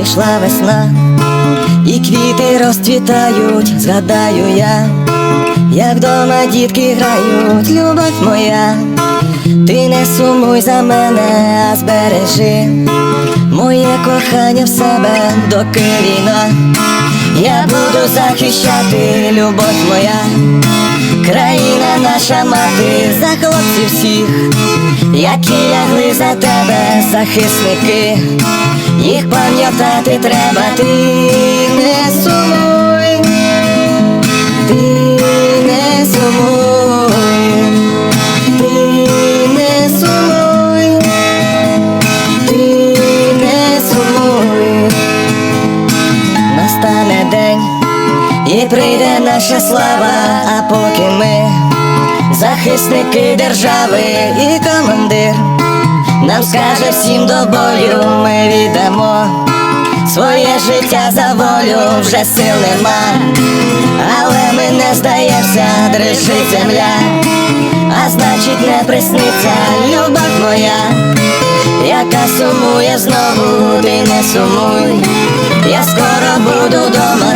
прийшла весна, і квіти розцвітають, згадаю я, як дома дітки грають, любов моя, ти не сумуй за мене, а збережи моє кохання в себе, доки війна. Я буду захищати любов моя, країна наша мати, за хлопців всіх, які лягли за тебе, захисники, їх пам'ятати треба, ти не сумуй, ти не сумуй, ти не сумуй, ти не сумуй. Настане день і прийде наша слава, а поки захисники держави і командир, нам скаже всім до бою, ми віддамо своє життя за волю, вже сил нема, але ми не здаємося, дрижить земля, а значить не присниться любов моя яка сумує знову, ти не сумуй, я скоро буду дома,